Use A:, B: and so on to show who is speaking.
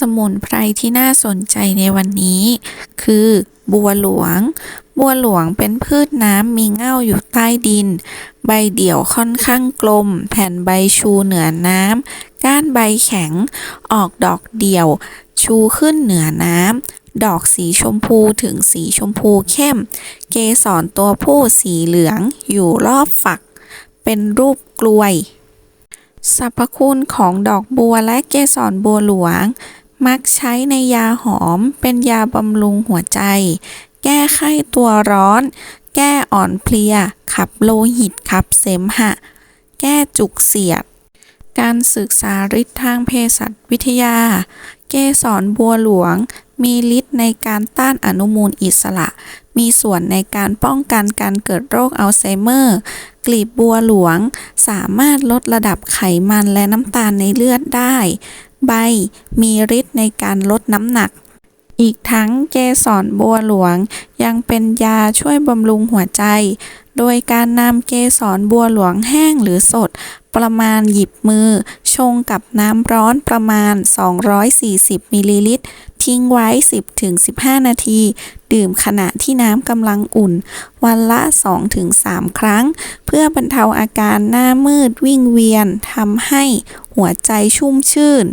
A: สมุนไพรที่น่าสนใจในวันนี้ คือบัวหลวง บัวหลวงเป็นพืชน้ำมีเง่าอยู่ใต้ดิน ใบเดี่ยวค่อนข้างกลม แผ่นใบชูเหนือน้ำ ก้านใบแข็ง ออกดอกเดี่ยว ชูขึ้นเหนือน้ำ ดอกสีชมพูถึงสีชมพูเข้ม เกสรตัวผู้สีเหลือง อยู่รอบฝัก เป็นรูปกลวยสรรพคุณของดอกบัวและเกสรบัวหลวง มักใช้ในยาหอมเป็นยาบำรุงหัวใจ แก้ไข้ตัวร้อน แก้อ่อนเพลีย ขับโลหิตขับเสมหะ แก้จุกเสียด การศึกษาฤทธิ์ทางเภสัชวิทยา เกสรบัวหลวง มีฤทธิ์ในการต้านอนุมูลอิสระ มีส่วนในการป้องกันการเกิดโรคอัลไซเมอร์ กลีบบัวหลวง สามารถลดระดับไขมันและน้ำตาลในเลือดได้ ใบ มีฤทธิ์ในการลดน้ำหนักอีกทั้งเกสรบัวหลวงยังเป็นยาช่วยบำรุงหัวใจ โดยการนำเกสรบัวหลวงแห้งหรือสด ประมาณหยิบมือ ชงกับน้ำร้อนประมาณ 240มิลลิลิตร ทิ้งไว้ 10-15 นาที ดื่มขณะที่น้ำกำลังอุ่น วันละ 2-3 ครั้ง เพื่อบรรเทาอาการหน้ามืดวิ่งเวียนทำให้หัวใจชุ่มชื่น